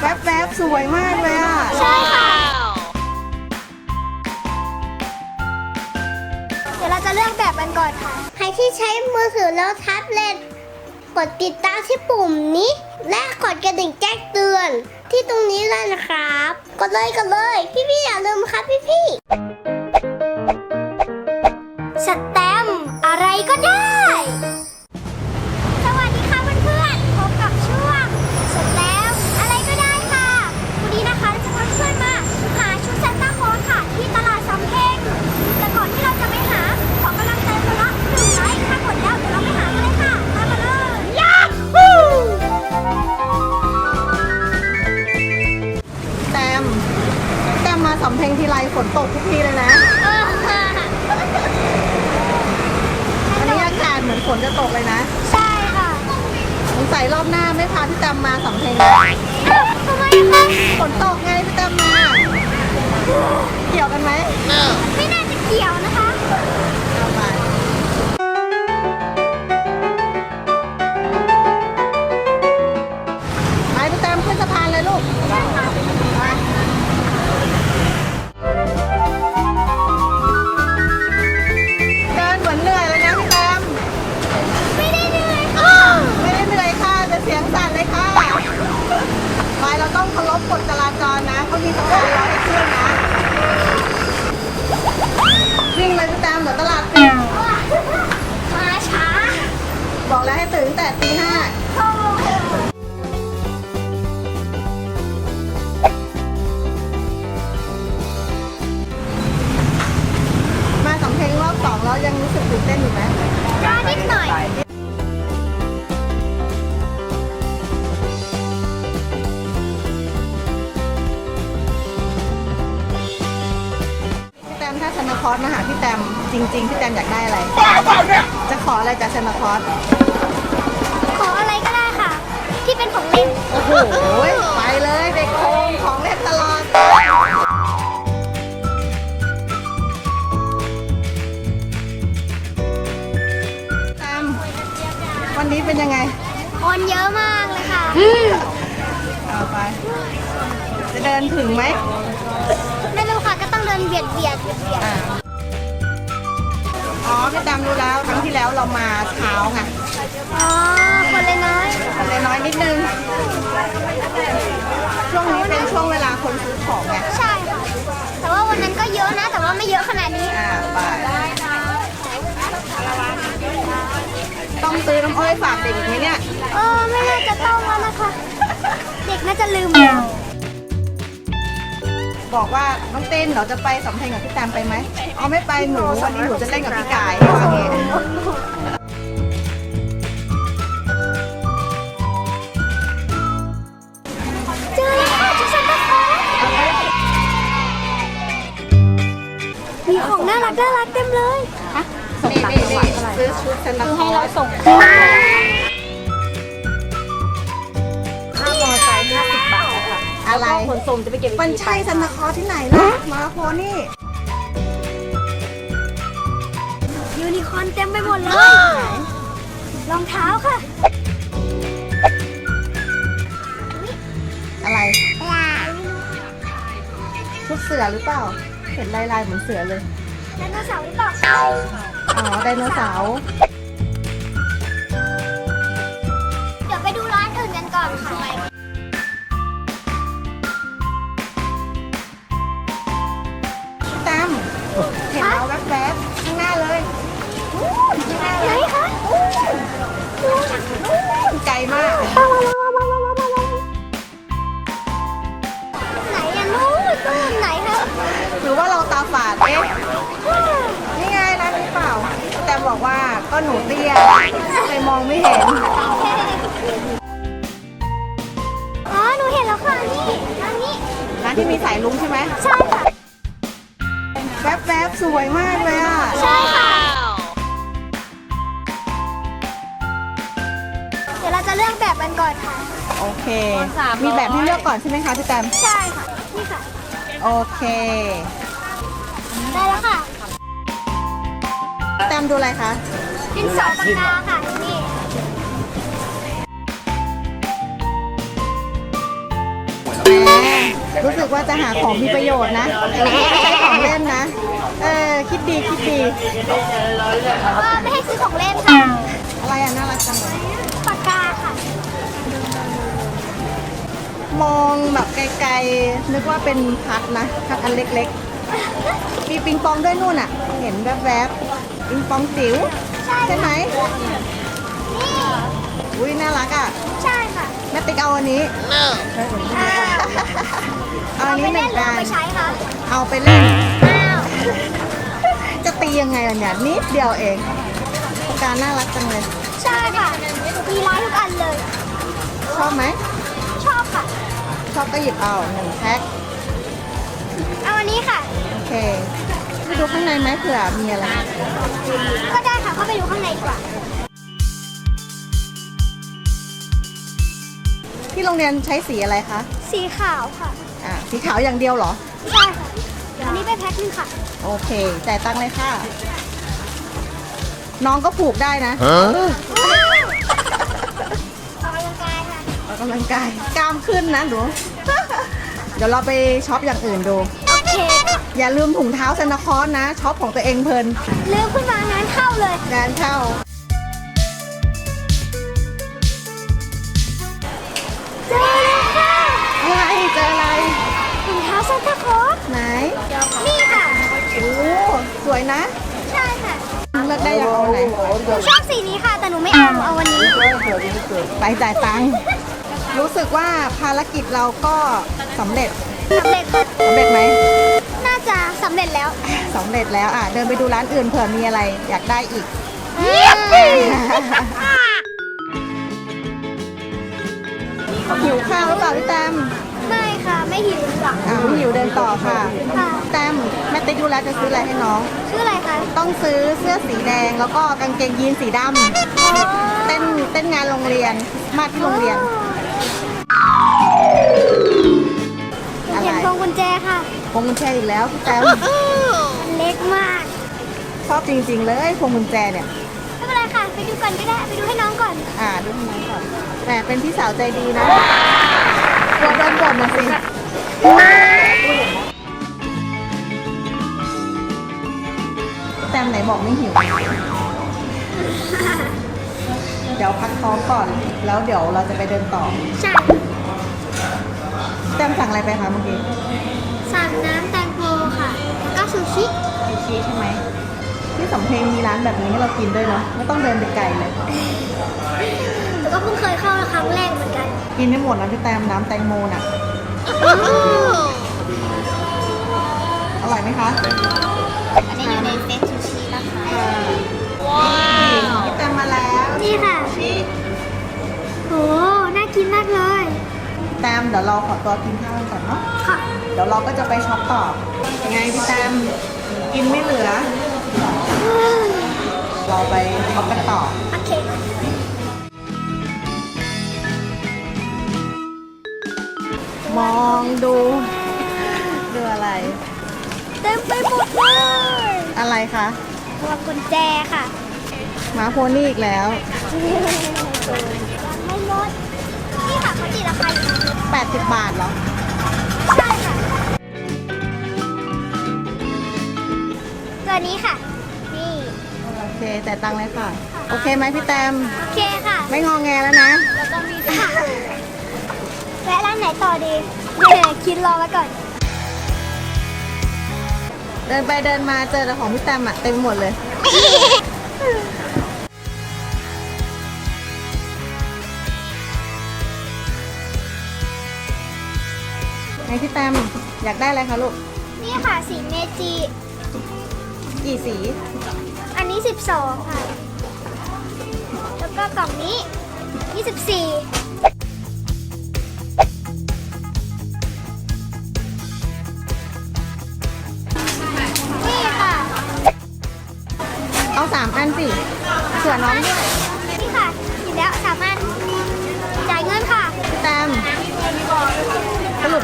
แวบๆสวยมากเลยอะ ใช่ค่ะ เดี๋ยวเราจะเลือกแบบกันก่อนค่ะ ใครที่ใช้มือถือแล้วแท็บเล็ตกดติดตามที่ปุ่มนี้ และกดกระดิ่งแจ้งเตือน ที่ตรงนี้เลยนะครับ กดเลยกดเลย พี่ๆอย่าลืมครับพี่ๆ ตกทุกทีเลยนะเออค่ะวันนี้อากาศเหมือนฝนจะตกเลยนะใช่ค่ะสงสัยรอบหน้าไม่พาพี่แตมมาสำเพ็งนะเอ้าทำไมคะฝนตกไงพี่แตมมา เกี่ยวกันไหมไม่น่าจะเกี่ยวนะคะ แล้วให้ตื่นตั้งแต่ตีห้าโอ้มาสำเพ็งรอบสองแล้วยังรู้สึกตื่นเต้นอยู่ไหมก็นิดหน่อยพี่แตมถ้าชนคอร์สมาหาพี่แตมจริง ๆ พี่แตมอยากได้อะไร จะขออะไรจากชนคอร์ส ขออะไรก็ได้ค่ะ ที่เป็นของเล่น โอ้โหไปเลยเด็กโคงของเล่นตลอด แตมวันนี้เป็นยังไง คนเยอะมากเลยค่ะ เอาไป จะเดินถึงไหมไม่รู้ค่ะก็ต้องเดินเบียดเบียดเบียดเบียดอ่าอ๋อพี่แตมรู้แล้วครั้งที่แล้วเรามาเช้าไง อ๋อ คนเลยน้อย คนเลยน้อยนิดนึง ช่วงนี้เป็นช่วงเวลาคนซื้อของไง ใช่ค่ะ แต่ว่าวันนั้นก็เยอะนะ แต่ว่าไม่เยอะขนาดนี้ อ่าไปต้องซื้อน้ำอ้อยฝากเด็กอีกไหมเนี่ย เออ ไม่น่าจะต้องแล้วนะคะ เด็กน่าจะลืมบอกว่าน้องเต้นเราจะไปสำเพ็งกับพี่แตมไปไหมอ๋อไม่ไปหนูวันนี้หนูจะเล่นกับพี่กายว่าไงเน่ารักน่ารักเต็มเลยนี่นี่นี่ซื้อชุดซานตาคลอสส่งค่ามอไซค์50บาทนะคะอะไรขนส่งจะไปเก็บอีกมันทีใช่ซานตาคลอสที่ไหนล่ะมาโพนี่ ยูนิคอร์นเต็มไปหมดเลยรองเท้าค่ะ อะไรชุดเสือหรือเปล่า เห็นลายลายๆเหมือนเสือเลย ไดโนเสาร์หรือเปล่าอ๋อไดโนเสาร์เดี๋ยวไปดูร้านอื่นกันก่อนค่ะแตมเห็นเราแวบๆข้างหน้าเลยนู่นข้างหน้าไหนเลยคะไกลมากไหนอะนู้นตู้ไหนคะหรือว่าเราตาฝาดเอ๊ะ บอกว่าก็หนูเตี้ยเลยมองไม่เห็น อ๋อ หนูเห็นแล้วค่ะนี่อันนี้ ร้านที่มีสายลุงใช่ไหมใช่ค่ะแวบๆสวยมากเลยอะ ใช่ค่ะ เดี๋ยวเราจะเลือกแบบกันก่อนค่ะ โอเค มีแบบให้เลือกก่อนใช่ไหมคะพี่แตมใช่ค่ะ นี่ค่ะ โอเค ได้แล้วค่ะ แตมดูอะไรคะ ดินสอปากกาค่ะนี่รู้สึกว่าจะหาของมีประโยชน์นะไม่ใช่ของเล่นนะ เออ คิดดีคิดดี เออไม่ให้ซื้อของเล่นค่ะ อะไรอะ น่ารักจังเลยปากกาค่ะมองแบบไกลๆ นึกว่าเป็นพัดนะพัดอันเล็กๆ มีปิงปองด้วยนู่นอะ เห็นแวบๆ ปิงปองจิ๋วใช่ไหมนี่อุ้ยน่ารักอะใช่ค่ะแม่ติ๊กเอาอันนี้อ่าเอาอันไปนี้หเล่นึ่นงหรือกัเอานไปใช้คะเอาไปเล่น อ้าวจะตียังไงล่ะเนี่ยนิดเดียวเองปากกาน่ารักจังเลยใช่ค่ะมีร้านทุกอันเลย ชอบไหมชอบค่ะ ชอบก็หยิบเอาหนึ่งแพ็คเอาอันนี้ค่ะ โอเค ไปดูข้างในไหมเผื่อมีอะไร ก็ได้ค่ะเข้าไปดูข้างในดีกว่า ที่โรงเรียนใช้สีอะไรคะ สีขาวค่ะ อ่า สีขาวอย่างเดียวเหรอ ใช่ค่ะ อันนี้ไปแพ็คนึงค่ะ โอเคจ่ายตังค์เลยค่ะ น้องก็ผูกได้นะออกกำลังกายค่ะ ออกกำลังกายกล้ามขึ้นนะหนู เดี๋ยวเราไปช็อปอย่างอื่นดูโอ เคค่ะอย่าลืมถุงเท้าซานตาคลอสนะช็อปของตัวเองเพลินลืมขึ้นมางานเข้าเลย งานเข้า เจอแล้วค่ะอะไรเจออะไรถุงเท้าซานตาคลอสไหนนี่ค่ะ โอ้สวยนะใช่ค่ะ เลือกได้อยากเอาไหนหนูชอบสีนี้ค่ะ แต่หนูไม่เอาหนูเอาวันนี้ ไปจ่ายตังค์รู้สึกว่าภารกิจเราก็สำเร็จสำเร็จค่ะสำเร็จไหมน่า จะสำเร็จแล้วสำเร็จแล้วอะเดินไปดูร้านอื่นเผื่อมีอะไรอยากได้อีกหิวข้าวหรือเปล่าพี่แตมไม่ค่ะ ไม่หิวหรอกอ่าไม่หิวเดินต่อค่ะค่ะแตมแม่ติ๊กดูแลจะซื้ออะไรให้น้อง ชื่ออะไรคะต้องซื้อเสื้อสีแดงแล้วก็กางเกงยีนสีดำเต้นเต้นงานโรงเรียนมาที่โรงเรียน อะไรเห็นพวงกุญแจค่ะ พวงกุญแจอีกแล้วพี่แตมมันเล็กมาก ชอบจริง ๆ เลยพวงกุญแจเนี่ย ไม่เป็นไรค่ะ ไปดูก่อนก็ได้ ไปดูให้น้องก่อน อ่าดูทำไมก่อนแหมเป็นพี่สาวใจดีนะกลัวโดนบ่นนะสิแตมไหนบอกไม่หิว เดี๋ยวพักท้องก่อน แล้วเดี๋ยวเราจะไปเดินต่อ ใช่ แตมสั่งอะไรไปคะเมื่อกี้ สั่งน้ำแตงโมค่ะ แล้วก็ซูชิซูชิใช่ไหมที่สำเพ็งมีร้านแบบนี้ให้เรากินด้วยเนาะไม่ต้องเดินไปไกลเลยแต่ก็เพิ่งเคยเข้าครั้งแรกเหมือนกันกินไม่หมดนะพี่แตมน้ำแตงโมน่ะ อร่อยไหมคะ อันนี้อยู่ในเซตซูชินะคะว้าวพี่แตมมาแล้ว นี่ค่ะ แตมเดี๋ยวเราขอตัวกินข้าวกันก่อนเนาะ ค่ะ เดี๋ยวเราก็จะไปช็อปต่อยังไงพี่แตมกินไม่เหลือ เราไปช็อปกันต่อ โอเค มองดูดูอะไร เต็มไปหมดเลยอะไรคะพวงกุญแจค่ะ หมาโพนี่อีกแล้ว ยังไม่หมด นี่ค่ะเขาตีราคาอยู่ 80 บาทเหรอ ใช่ค่ะ ตัวนี้ค่ะ นี่ โอเคแต่ตังค์เลยค่ะ โอเคไหมพี่แตม โอเคค่ะ ไม่งองแงแล้วนะ แล้วก็มีค่ะแวะร้านไหนต่อดีเนี่ยคิดรอไว้ก่อน เดินไปเดินมาเจอแต่ของพี่แตมอะเต็มหมดเลย ไงพี่แตมอยากได้อะไรคะลูก นี่ค่ะสีเมจิ กี่สี อันนี้ 12 ค่ะ แล้วก็กล่องนี้ 24 นี่ค่ะ เอาสามอันสิเผื่อน้องด้วย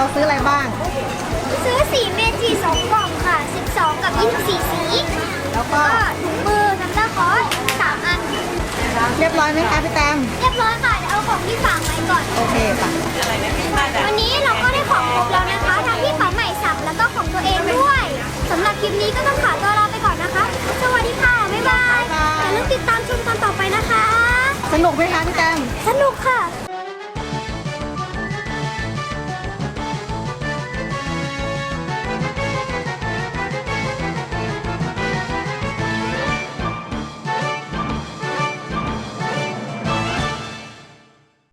เราซื้ออะไรบ้าง ซื้อสีเมจิสองกล่องค่ะ 12 กับ 24 สี แล้วก็ถุงมือซันต้าคอสสามอัน เรียบร้อยไหมคะพี่แตมเรียบร้อยค่ะเดี๋ยวเอาของที่ฝากไว้ก่อน โอเคค่ะวันนี้เราก็ได้ของครบแล้วนะคะ ทั้งที่ฝานใหม่สับแล้วก็ของตัวเองด้วยสำหรับคลิปนี้ก็ต้องขอตัวลาไปก่อนนะคะ สวัสดีค่ะ บ๊ายบายอย่าลืมติดตามชมตอนต่อไปนะคะ สนุกไหมคะพี่แตมสนุกค่ะ